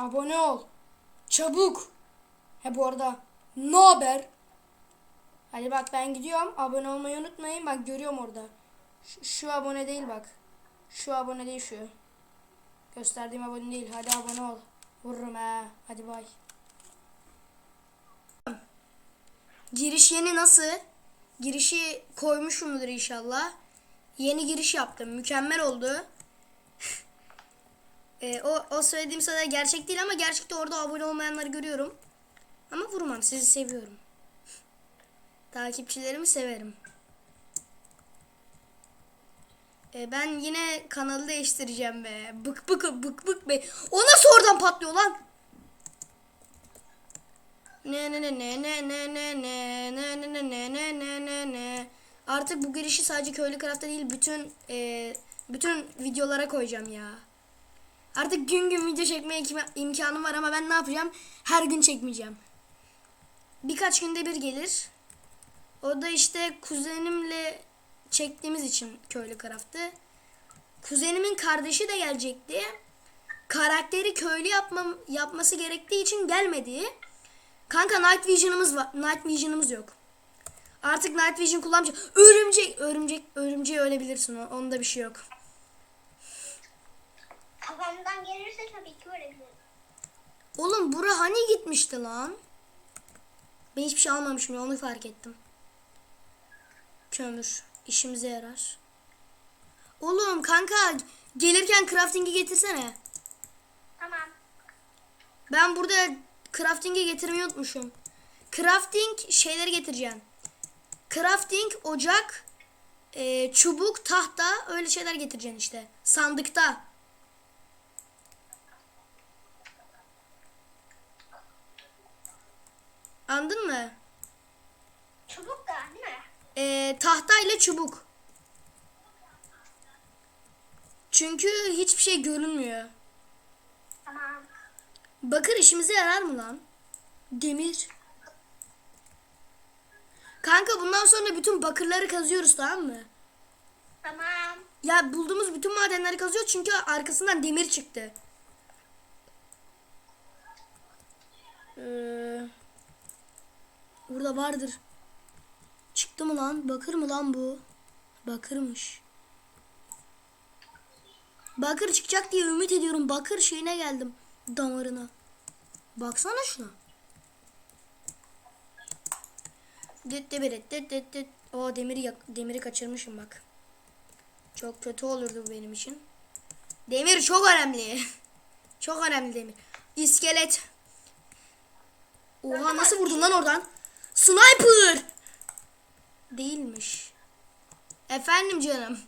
Abone ol. Çabuk. He bu arada ne haber? Hadi bak ben gidiyorum. Abone olmayı unutmayın. Bak görüyorum orada. Şu, şu abone değil bak. Şu abone değil şu. Gösterdiğim abone değil. Hadi abone ol. Vururum he. Hadi bay. Giriş yeni nasıl? Girişi koymuşumdur inşallah. Yeni giriş yaptım. Mükemmel oldu. Ee, o, o söylediğim sırada gerçek değil ama gerçekte orada abone olmayanları görüyorum. Ama vurmam. Sizi seviyorum. Takipçilerimi severim. Ee, ben yine kanalı değiştireceğim be. Bık bık bık bık be. O nasıl oradan patlıyor lan? Ne ne ne ne ne ne ne ne ne ne ne ne ne ne ne ne Artık bu girişi sadece köylü craft'ta değil bütün e, bütün videolara koyacağım ya. Artık gün gün video çekmeye im- imkanım var ama ben ne yapacağım? Her gün çekmeyeceğim. Birkaç günde bir gelir. O da işte kuzenimle çektiğimiz için köylü craft'ı. Kuzenimin kardeşi de gelecekti. Karakteri köylü yapmam yapması gerektiği için gelmedi. Kanka Night Vision'ımız var. Night Vision'ımız yok. Artık Night Vision kullanmayacağım. Örümcek, örümcek, örümceği ölebilirsin. Onda bir şey yok. Kafamdan gelirse tabii ki ölebilirim. Oğlum bura hani gitmişti lan? Ben hiçbir şey almamışım ya onu fark ettim. Kömür. işimize yarar. Oğlum kanka gelirken crafting'i getirsene. Tamam. Ben burada crafting'i getirmeyi unutmuşum. Crafting şeyleri getireceğim. Crafting, ocak, e, çubuk, tahta öyle şeyler getireceksin işte. Sandıkta. Anladın mı? Çubuk da değil mi? E, tahta ile çubuk. Çünkü hiçbir şey görünmüyor. Tamam. Bakır işimize yarar mı lan? Demir. Kanka bundan sonra bütün bakırları kazıyoruz tamam mı? Tamam. Ya bulduğumuz bütün madenleri kazıyor çünkü arkasından demir çıktı. Ee, burada vardır. Çıktı mı lan? Bakır mı lan bu? Bakırmış. Bakır çıkacak diye ümit ediyorum. Bakır şeyine geldim. Damarına. Baksana şuna. Dit dit dit dit dit dit. O demiri demiri kaçırmışım bak. Çok kötü olurdu bu benim için. Demir çok önemli. çok önemli demir. İskelet. Oha nasıl vurdun lan oradan? Sniper. Değilmiş. Efendim canım.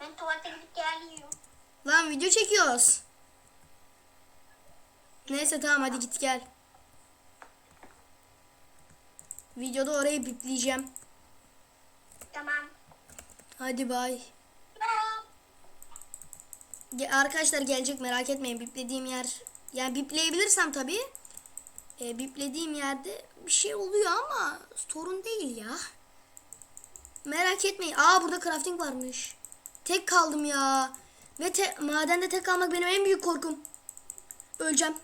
Ben tuvalete gidip geliyorum. Lan video çekiyoruz. Neyse tamam hadi git gel. Videoda orayı bipleyeceğim. Tamam. Hadi bay. Ge- Arkadaşlar gelecek merak etmeyin. Biplediğim yer yani bipleyebilirsem tabii. E, biplediğim yerde bir şey oluyor ama sorun değil ya. Merak etmeyin. Aa burada crafting varmış. Tek kaldım ya. Ve te- madende tek kalmak benim en büyük korkum. Öleceğim.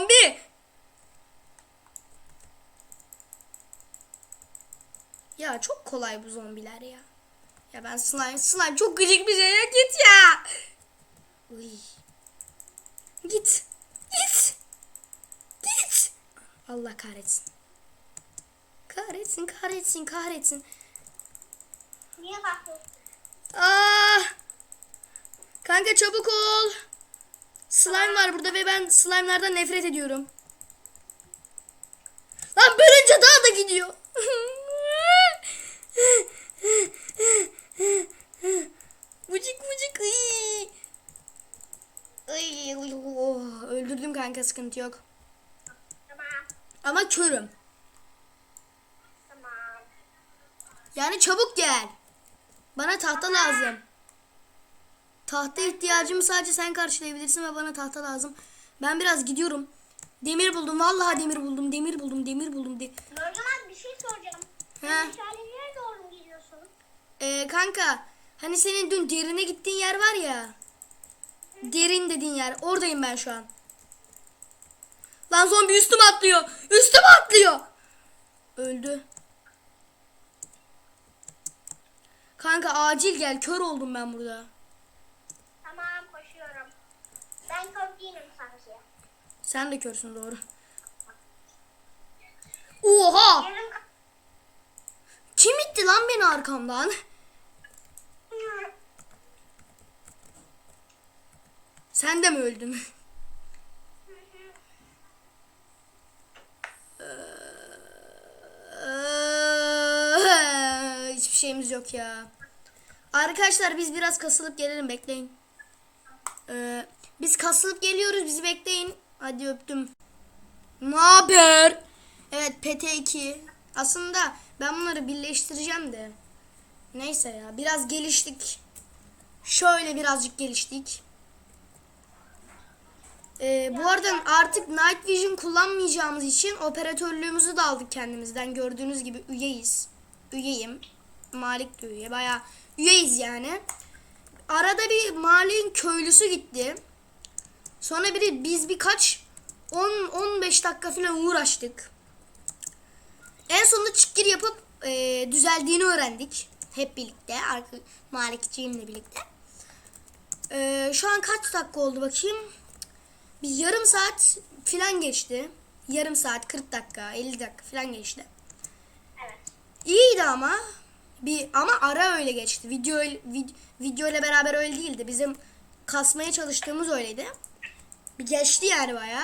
Zombi. Ya çok kolay bu zombiler ya. Ya ben slime, slime çok gıcık bir şey ya git ya. Uy. Git. Git. Git. Allah kahretsin. Kahretsin, kahretsin, kahretsin. Niye bakıyorsun? Ah! Kanka çabuk ol. Slime var burada ve ben slime'lardan nefret ediyorum. Lan bölünce daha da gidiyor. Vıcık vıcık. Ay, oh, öldürdüm kanka sıkıntı yok. Ama körüm. Yani çabuk gel. Bana tahta lazım. Tahta ihtiyacımı sadece sen karşılayabilirsin ve bana tahta lazım. Ben biraz gidiyorum. Demir buldum. Vallahi demir buldum. Demir buldum. Demir buldum. De Nurcan bir şey soracağım. He. Meşalelere doğru mu gidiyorsun? Ee, kanka hani senin dün derine gittiğin yer var ya. Derin dediğin yer. Oradayım ben şu an. Lan zombi üstüme atlıyor. Üstüme atlıyor. Öldü. Kanka acil gel. Kör oldum ben burada. Tamam koşuyorum. Ben kör değilim sadece. Sen de körsün doğru. Oha! Kim itti lan beni arkamdan? Sen de mi öldün? Hiçbir şeyimiz yok ya. Arkadaşlar biz biraz kasılıp gelelim bekleyin. Ee, biz kasılıp geliyoruz bizi bekleyin. Hadi öptüm. Ne haber? Evet PT2. Aslında ben bunları birleştireceğim de. Neyse ya biraz geliştik. Şöyle birazcık geliştik. Ee, bu arada artık Night Vision kullanmayacağımız için operatörlüğümüzü de aldık kendimizden. Gördüğünüz gibi üyeyiz. Üyeyim. Malik de üye. Baya üyeyiz yani. Arada bir Malik'in köylüsü gitti. Sonra biri biz birkaç 10-15 dakika falan uğraştık. En sonunda çıkgir yapıp e, düzeldiğini öğrendik. Hep birlikte. arka- Malikciğimle birlikte. E, şu an kaç dakika oldu bakayım. Bir yarım saat falan geçti. Yarım saat 40 dakika 50 dakika falan geçti. Evet. İyiydi ama bir ama ara öyle geçti. Video vid, video ile beraber öyle değildi. Bizim kasmaya çalıştığımız öyleydi. Bir geçti yani baya.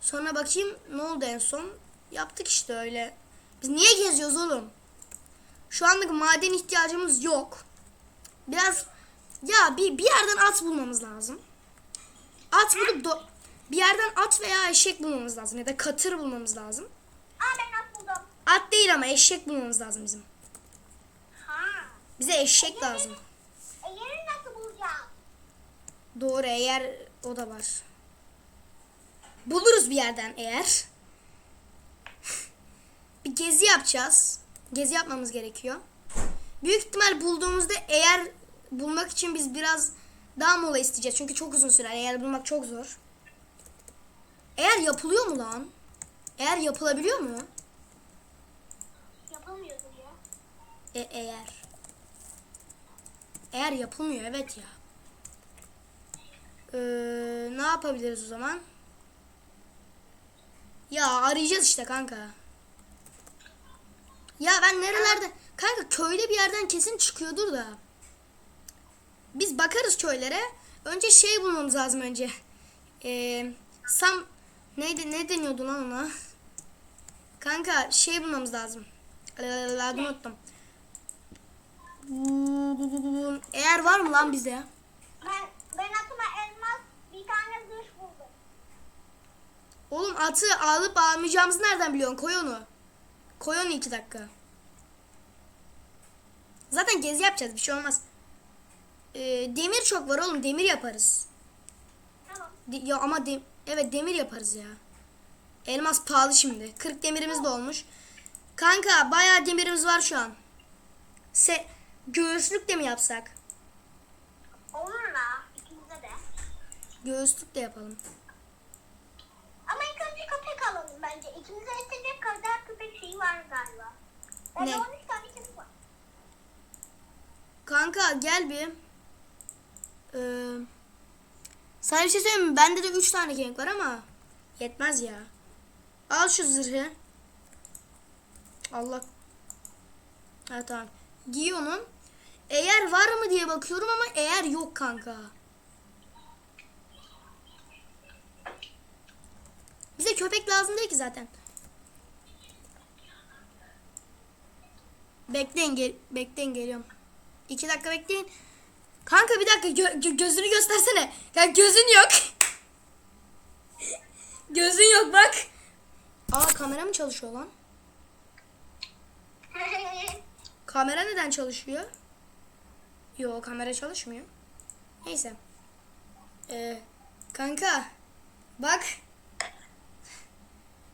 Sonra bakayım ne oldu en son? Yaptık işte öyle. Biz niye geziyoruz oğlum? Şu anlık maden ihtiyacımız yok. Biraz ya bir bir yerden at bulmamız lazım. At bulup do- bir yerden at veya eşek bulmamız lazım ya da katır bulmamız lazım. Aa ben at buldum. At değil ama eşek bulmamız lazım bizim. Bize eşek lazım. E yeri nasıl bulacağız? Doğru eğer o da var. Buluruz bir yerden eğer. bir gezi yapacağız. Gezi yapmamız gerekiyor. Büyük ihtimal bulduğumuzda eğer bulmak için biz biraz daha mola isteyeceğiz. Çünkü çok uzun sürer. Eğer bulmak çok zor. Eğer yapılıyor mu lan? Eğer yapılabiliyor mu? Yapamıyordur ya. E, eğer. Eğer yapılmıyor evet ya. Ee, ne yapabiliriz o zaman? Ya arayacağız işte kanka. Ya ben nerelerde... Kanka köyde bir yerden kesin çıkıyordur da. Biz bakarız köylere. Önce şey bulmamız lazım önce. Ee, sam... Neydi, ne deniyordu lan ona? Kanka şey bulmamız lazım. Adını unuttum. Eğer var mı lan bize? Ben, ben atıma elmas bir tane zırh buldum. Oğlum atı alıp almayacağımızı nereden biliyorsun? Koy onu. Koy onu iki dakika. Zaten gezi yapacağız bir şey olmaz. Ee, demir çok var oğlum demir yaparız. Tamam. De- ya ama de- evet demir yaparız ya. Elmas pahalı şimdi. 40 demirimiz de olmuş. Kanka bayağı demirimiz var şu an. Se göğüslük de mi yapsak? Olur la ikimize de. Göğüslük de yapalım. Ama ilk önce köpek alalım bence. İkimize yetecek kadar köpek şeyi var galiba. Bende Ne? 13 tane köpek var. Kanka gel bir. Ee, sana bir şey söyleyeyim mi? Bende de 3 tane kemik var ama yetmez ya. Al şu zırhı. Allah. Ha tamam. Giy onu. Eğer var mı diye bakıyorum ama eğer yok kanka. Bize köpek lazım değil ki zaten. Bekleyin gel bekleyin geliyorum. İki dakika bekleyin. Kanka bir dakika gö- gö- gözünü göstersene. Ya gözün yok. gözün yok bak. Aa kamera mı çalışıyor lan? Kamera neden çalışıyor? Yo kamera çalışmıyor. Neyse. Ee, kanka bak.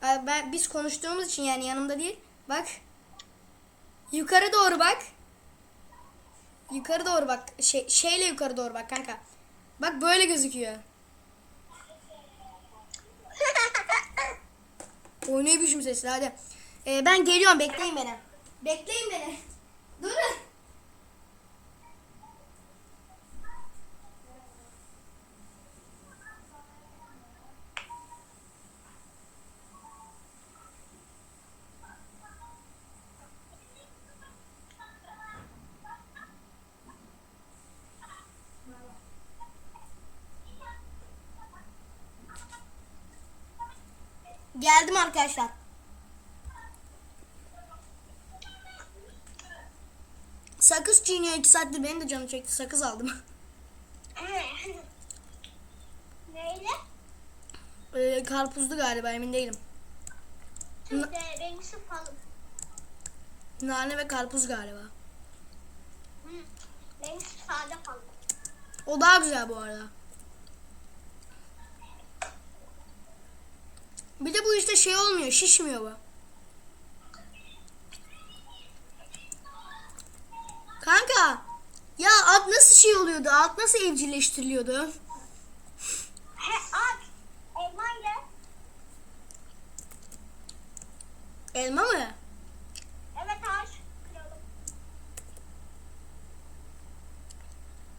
Ben biz konuştuğumuz için yani yanımda değil. Bak. Yukarı doğru bak. Yukarı doğru bak. Şey, şeyle yukarı doğru bak kanka. Bak böyle gözüküyor. O ne biçim sesli hadi. Ee, ben geliyorum bekleyin beni. Bekleyin beni. Durun. Geldim arkadaşlar. Sakız çiğniyor iki saattir benim de canım çekti sakız aldım. Neyle? Ee, karpuzlu galiba emin değilim. De benimkisi falım. Nane ve karpuz galiba. Benimkisi sade falım. O daha güzel bu arada. Bir de bu işte şey olmuyor şişmiyor bu. Kanka ya at nasıl şey oluyordu? At nasıl evcilleştiriliyordu? He aç. Elma ile. Elma mı? Evet aç. Kıralım.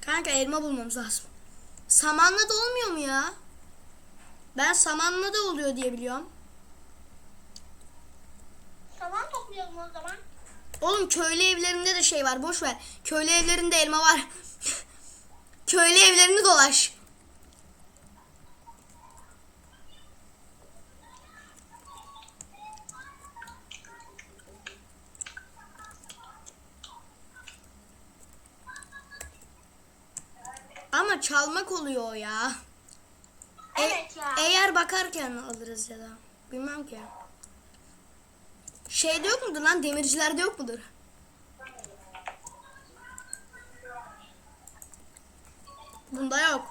Kanka elma bulmamız lazım. Samanla da olmuyor mu ya? Ben samanla da oluyor diye biliyorum. Saman toplayalım o zaman. Oğlum köylü evlerinde de şey var boş ver. Köylü evlerinde elma var. köylü evlerini dolaş. Ama çalmak oluyor o ya. E- Evet ya. Eğer alırız ya da. Bilmem ki. Şeyde yok mudur lan? Demircilerde yok mudur? Bunda yok.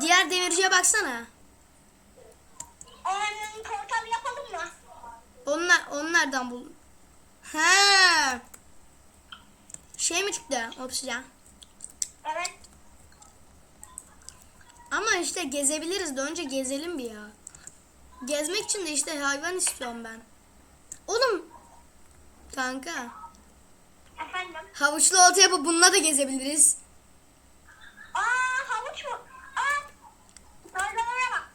Diğer demirciye baksana. Ee, portal yapalım mı? Onlar, onu nereden buldun? He. Şey mi çıktı? Obsidian. Evet. Ama işte gezebiliriz de önce gezelim bir ya. Gezmek için de işte hayvan istiyorum ben. Oğlum. Kanka. Efendim. Havuçlu olta yapıp bununla da gezebiliriz. Aa havuç mu? Aa. Tarlalara bak.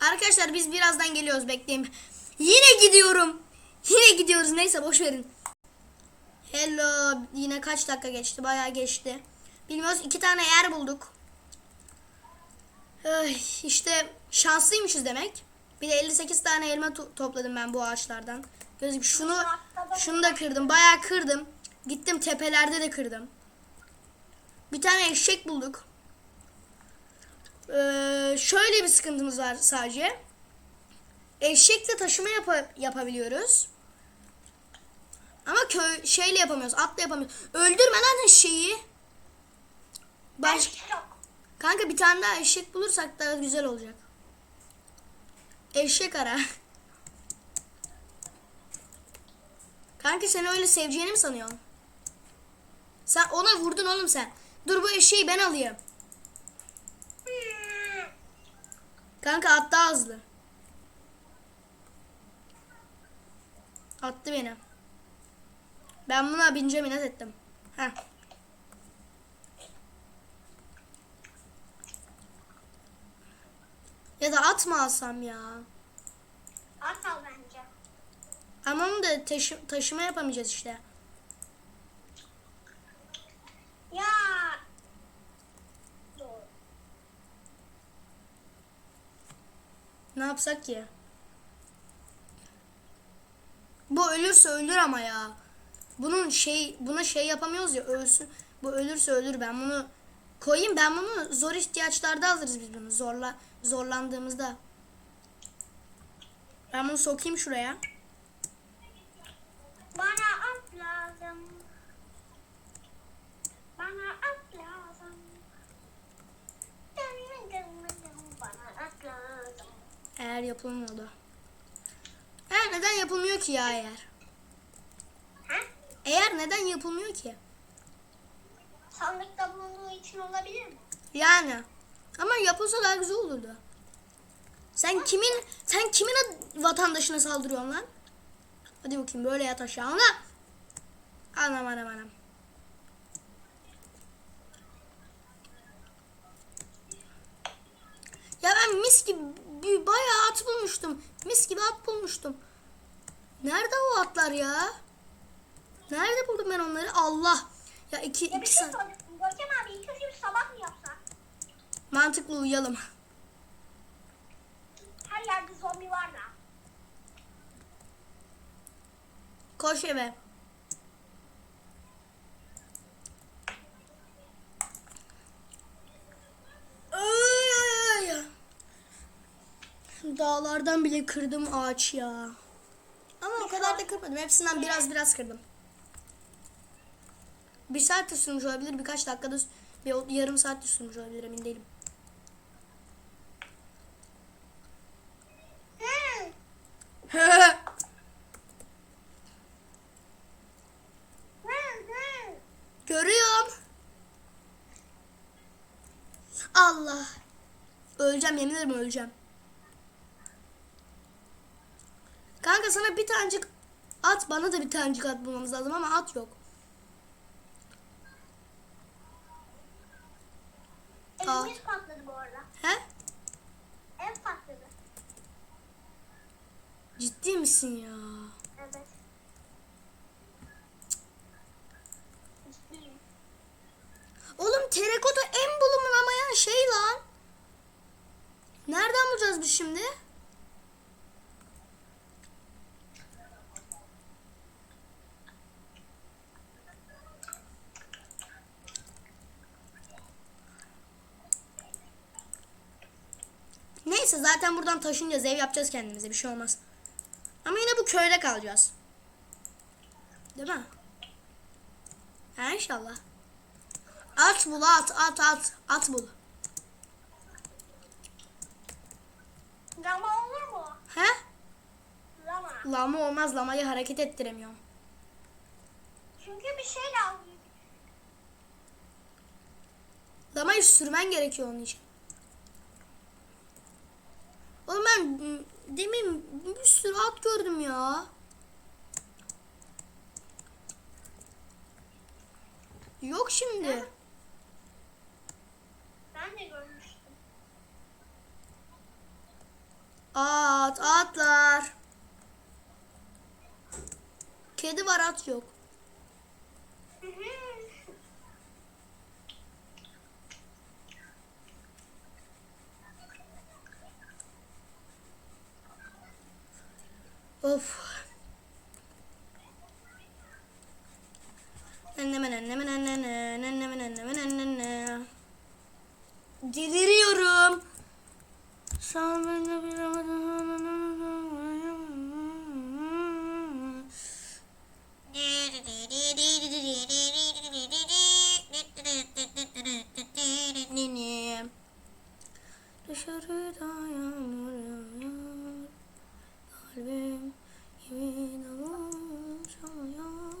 Arkadaşlar biz birazdan geliyoruz bekleyin. Yine gidiyorum. Yine gidiyoruz neyse boş verin. Hello yine kaç dakika geçti bayağı geçti. Bilmiyoruz iki tane yer bulduk. Ay, işte şanslıymışız demek. Bir de 58 tane elma to- topladım ben bu ağaçlardan. Gözüm şunu şunu da kırdım. Bayağı kırdım. Gittim tepelerde de kırdım. Bir tane eşek bulduk. Ee, şöyle bir sıkıntımız var sadece. Eşekle taşıma yapa- yapabiliyoruz. Ama köy şeyle yapamıyoruz. Atla yapamıyoruz. Öldürme lan eşeği. Baş. Kanka bir tane daha eşek bulursak daha güzel olacak. Eşek ara. Kanka sen öyle seveceğini mi sanıyorsun? Sen ona vurdun oğlum sen. Dur bu eşeği ben alayım. Kanka at daha hızlı. Attı beni. Ben buna bince minnet ettim. Heh. Ya da at mı alsam ya? At al bence. Ama onu da taşı- taşıma yapamayacağız işte. Ya. Doğru. Ne yapsak ki? Bu ölürse ölür ama ya. Bunun şey buna şey yapamıyoruz ya ölsün. Bu ölürse ölür ben bunu koyayım ben bunu zor ihtiyaçlarda alırız biz bunu zorla zorlandığımızda. Ben bunu sokayım şuraya. Bana at lazım. Bana at lazım. Bana at lazım. Eğer yapılmıyordu. Eğer neden yapılmıyor ki ya eğer? Ha? Eğer neden yapılmıyor ki? Sandıkta bulunduğu için olabilir mi? Yani. Ama yapılsa daha güzel olurdu. Sen kimin sen kimin vatandaşına saldırıyorsun lan? Hadi bakayım böyle yat aşağına. Anam anam anam. Ya ben mis gibi bir bayağı at bulmuştum. Mis gibi at bulmuştum. Nerede o atlar ya? Nerede buldum ben onları? Allah. Ya iki, Ya iki şey saat. Görkem abi ilk önce bir sabah mı yapsak? Mantıklı uyuyalım. Her yerde zombi var da. Koş eve. Dağlardan bile kırdım ağaç ya. Ama o kadar da kırmadım. Hepsinden biraz biraz kırdım. Bir saat de sürmüş olabilir. Birkaç dakikada bir yarım saat de sürmüş olabilir emin değilim. Görüyorum. Allah. Öleceğim yemin ederim öleceğim. Kanka sana bir tanecik at bana da bir tanecik at bulmamız lazım ama at yok. Evimiz patladı bu arada. He? Ev patladı. Ciddi misin ya? Evet. Ciddiyim. Oğlum terakota en bulunamayan şey lan. Nereden bulacağız biz şimdi? Neyse zaten buradan taşınacağız. Ev yapacağız kendimize. Bir şey olmaz. Ama yine bu köyde kalacağız. Değil mi? Ha inşallah. At bul at at at at bul. Lama olur mu? He? Lama. Lama olmaz lamayı hareket ettiremiyorum. Çünkü bir şey lazım. Lamayı sürmen gerekiyor onun için. Oğlum ben demin bir sürü at gördüm ya. Yok şimdi. Ben de görmüştüm. At atlar. Kedi var at yok. Hı hı. Of. Anneme anneme anneme anneme anneme anneme Deliriyorum. Sen beni bilemedim. Dışarıda yağmur yağıyor. Kalbim gibi davul çalıyor.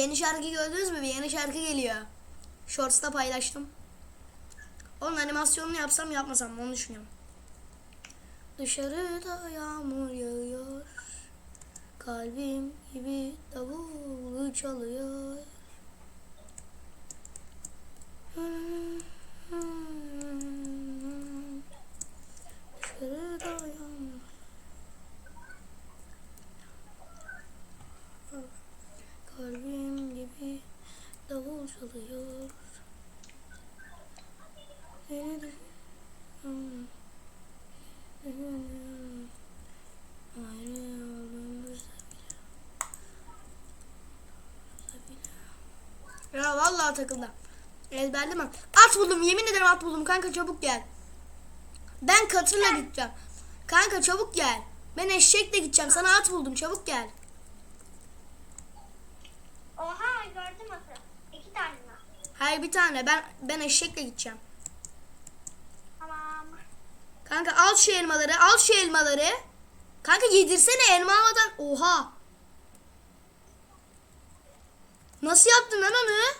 Yeni şarkı gördünüz mü? Bir yeni şarkı geliyor. Shorts'ta paylaştım. Onun animasyonunu yapsam yapmasam onu düşünüyorum. Dışarıda yağmur yağıyor. Kalbim gibi davul çalıyor. takıldı. Ezberlemem. At buldum yemin ederim at buldum kanka çabuk gel. Ben katırla gideceğim. Kanka çabuk gel. Ben eşekle gideceğim sana at buldum çabuk gel. Oha gördüm atı. İki tane mi? Hayır bir tane ben ben eşekle gideceğim. Tamam. Kanka al şu elmaları al şu elmaları. Kanka yedirsene elma almadan. Oha. Nasıl yaptın lan onu?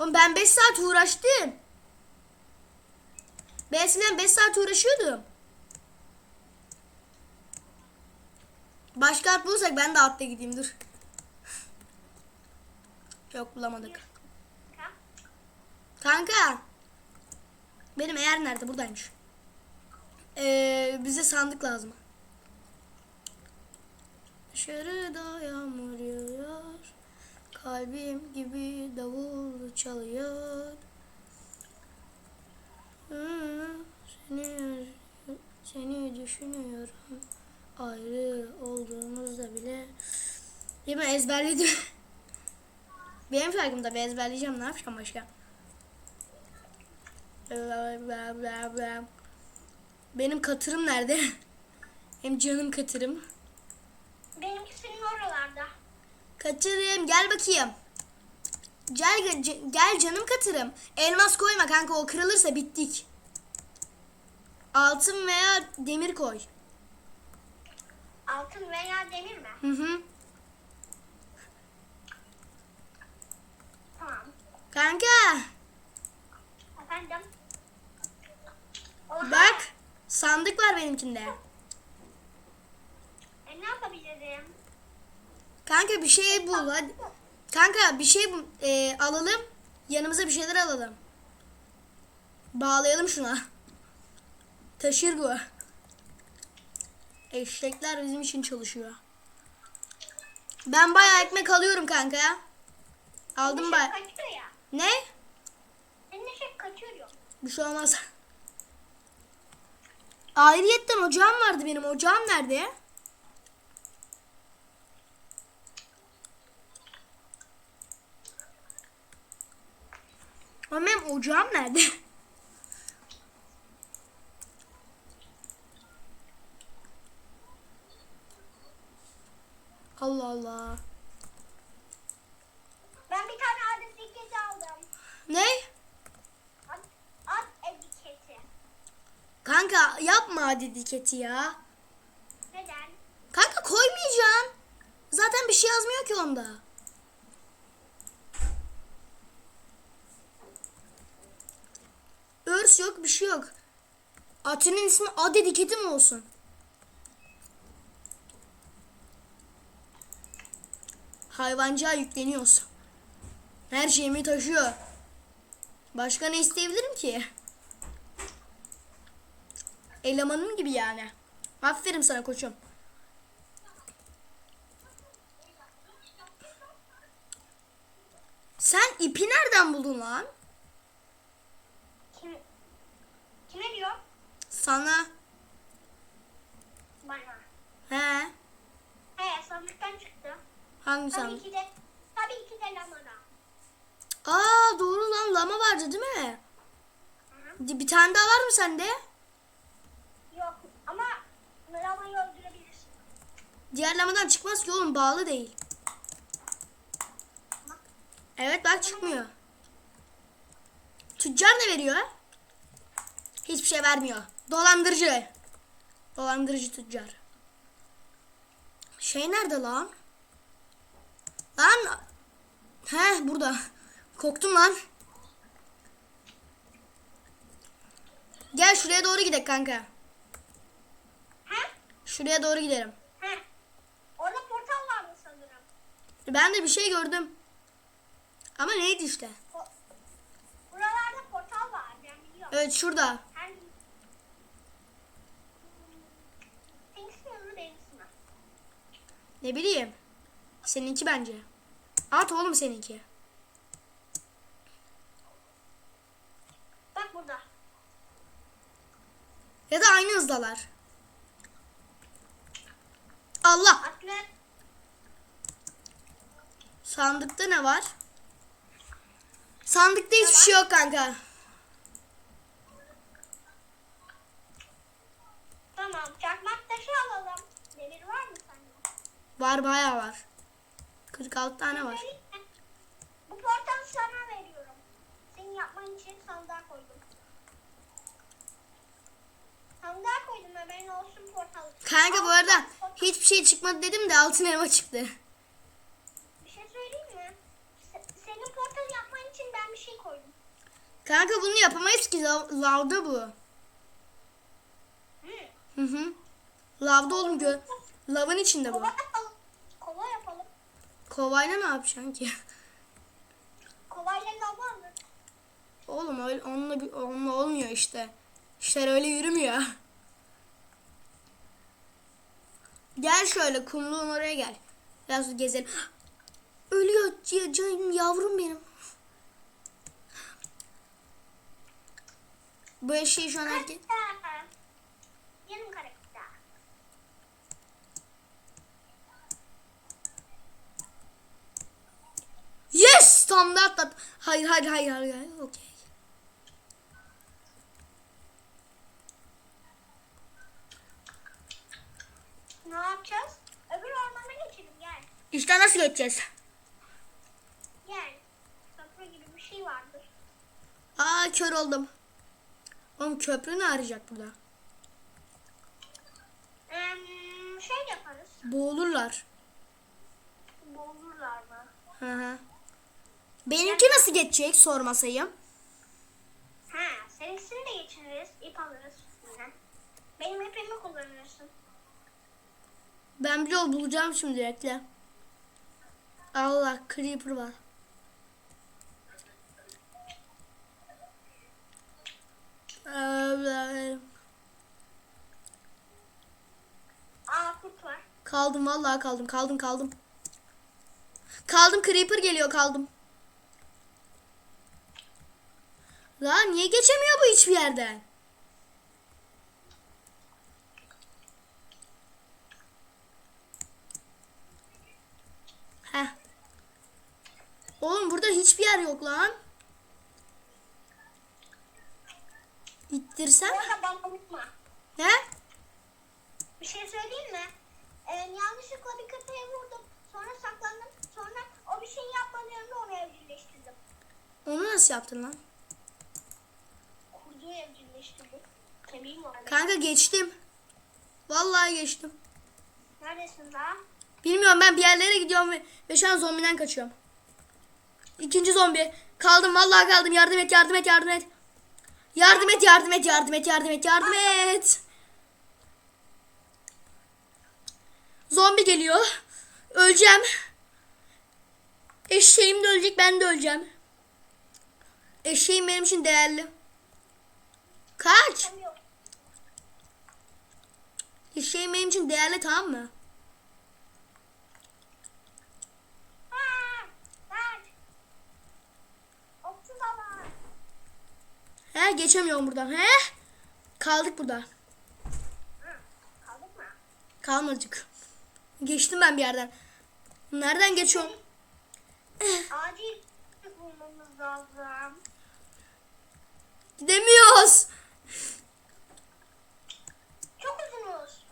Oğlum ben 5 saat uğraştım. Ben eskiden 5 saat uğraşıyordum. Başka at bulursak ben de atla gideyim dur. Yok bulamadık. Kanka. Benim eğer nerede? Buradaymış. Ee, bize sandık lazım. Dışarıda yağmur yağıyor. Kalbim gibi davul çalıyor. Hı, Seni, seni düşünüyorum. Ayrı olduğumuzda bile. Değil mi? Ezberledim. Benim şarkımda ben ezberleyeceğim. Ne yapacağım başka? Benim katırım nerede? Hem canım katırım. Benimki senin oralarda. Katırım gel bakayım. Gel, gel canım katırım. Elmas koyma kanka o kırılırsa bittik. Altın veya demir koy. Altın veya demir mi? Hı hı. Tamam. Kanka Efendim? Oha. bak sandık var benimkinde. E, ne yapabilirim? Kanka bir şey bul hadi. Kanka bir şey bul- e, alalım. Yanımıza bir şeyler alalım. Bağlayalım şuna. Taşır bu. Eşekler bizim için çalışıyor. Ben bayağı ekmek alıyorum kanka. Aldım Senin bayağı. eşek kaçıyor ya. Ne? Senin eşek kaçıyor. Bir şey olmaz. Ayrıyetten ocağım vardı benim. Ocağım nerede? Ama benim ocağım nerede? Allah Allah. Ben bir tane adet etiketi aldım. Ne? At, at etiketi. Kanka yapma dediketi ya. Neden? Kanka koymayacağım. Zaten bir şey yazmıyor ki onda. Örs yok bir şey yok. Atının ismi ad etiketi mi olsun? Hayvancığa yükleniyoruz. Her şeyimi taşıyor. Başka ne isteyebilirim ki? Elemanım gibi yani. Aferin sana koçum. Sen ipi nereden buldun lan? Kim, kime diyor? Sana. Bana. He. He sandıktan çıktı. Hangi Tabii sandık? ki de, tabii ki de lamada. Aa doğru lan lama vardı değil mi? Hı hı. Bir tane daha var mı sende? Yok ama lamayı öldürebilirsin. Diğer lamadan çıkmaz ki oğlum bağlı değil. Evet bak çıkmıyor. Tüccar ne veriyor? Hiçbir şey vermiyor. Dolandırıcı. Dolandırıcı tüccar. Şey nerede lan? Lan. He burada. Korktum lan. Gel şuraya doğru gidelim kanka. He? Şuraya doğru gidelim. He. Orada portal vardı sanırım. Ben de bir şey gördüm. Ama neydi işte? Po- Buralarda portal var ben biliyorum. Evet şurada. Hangi? Seninkisi mi öbürü benimkisi mi? Ne bileyim. Seninki bence. At oğlum seninki. Bak burada. Ya da aynı hızdalar. Allah. Atlı. Sandıkta ne var? Sandıkta hiçbir şey yok kanka. Tamam çakmak taşı alalım. Demir var mı? Var bayağı var. 46 tane var. Bu portal sana veriyorum. Senin yapman için sandığa koydum. Sandığa koydum haberin olsun portalı. Kanka bu arada hiçbir şey çıkmadı dedim de altın elma çıktı. Bir şey söyleyeyim mi? Senin portal yapman için ben bir şey koydum. Kanka bunu yapamayız ki lavda bu. Hı. Hı hı. Lavda oğlum gö- lavın içinde bu. Kovayla ne yapacaksın ki? Kovayla lav alır. Oğlum öyle onunla, onunla olmuyor işte. İşler öyle yürümüyor. Gel şöyle kumluğun oraya gel. Biraz gezelim. Ölüyor canım yavrum benim. Bu eşeği şu an herkes... Yes! Tam da atlat. Hayır hayır hayır hayır. hayır. Okey. Ne yapacağız? Öbür ormana geçelim gel. İşte nasıl geçeceğiz? Gel. Köprü gibi bir şey vardır. Aa kör oldum. Oğlum köprü ne arayacak burada? Ee, şey yaparız. Boğulurlar. Boğulurlar mı? Hı hı. Benimki nasıl geçecek sormasayım. Ha, seninkisini de geçiririz. ip alırız üstünden. Benim ipimi kullanırsın. Ben bir yol bulacağım şimdi bekle. Allah creeper var. Aa kurt var. Kaldım vallahi kaldım kaldım kaldım. Kaldım creeper geliyor kaldım. Lan niye geçemiyor bu hiçbir yerden? Heh. Oğlum burada hiçbir yer yok lan. İttirsem? Ne? Bir şey söyleyeyim mi? Ee, yanlışlıkla bir köpeğe vurdum. Sonra saklandım. Sonra o bir şey yapmadığında onu evcilleştirdim. Onu nasıl yaptın lan? Kemiğim var. Kanka geçtim. Vallahi geçtim. Neredesin daha? Bilmiyorum ben bir yerlere gidiyorum ve, ve şu an zombiden kaçıyorum. İkinci zombi. Kaldım vallahi kaldım. Yardım et yardım et yardım et. Yardım et yardım et yardım et yardım et yardım et. Zombi geliyor. Öleceğim. Eşeğim de ölecek ben de öleceğim. Eşeğim benim için değerli. Kaç. Yok. Eşeğim benim için değerli tamam mı? He geçemiyorum buradan. He? Kaldık burada. Kaldık mı? Kalmadık. Geçtim ben bir yerden. Nereden geçiyorum? Acil bulmamız lazım. Gidemiyoruz. Çok uzunuz.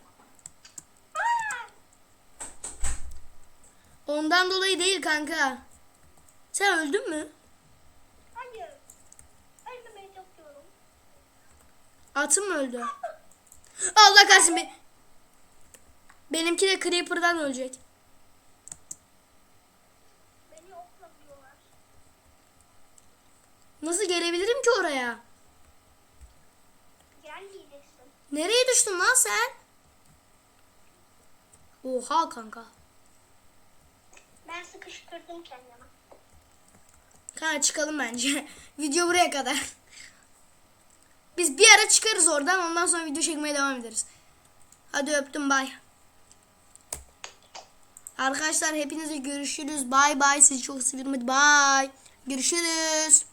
Ondan dolayı değil kanka. Sen öldün mü? hayır. Öldürmeye çalışıyorum. Atın mı öldü? Allah kahretsin. Be Benimki de Creeper'dan ölecek. Nasıl gelebilirim ki oraya? Gel diyeceksin. Nereye düştün lan sen? Oha kanka. Ben sıkıştırdım kendimi. Kanka çıkalım bence. video buraya kadar. Biz bir ara çıkarız oradan ondan sonra video çekmeye devam ederiz. Hadi öptüm bay. Arkadaşlar hepinize görüşürüz. Bay bay. Sizi çok seviyorum. Hadi bay. Görüşürüz.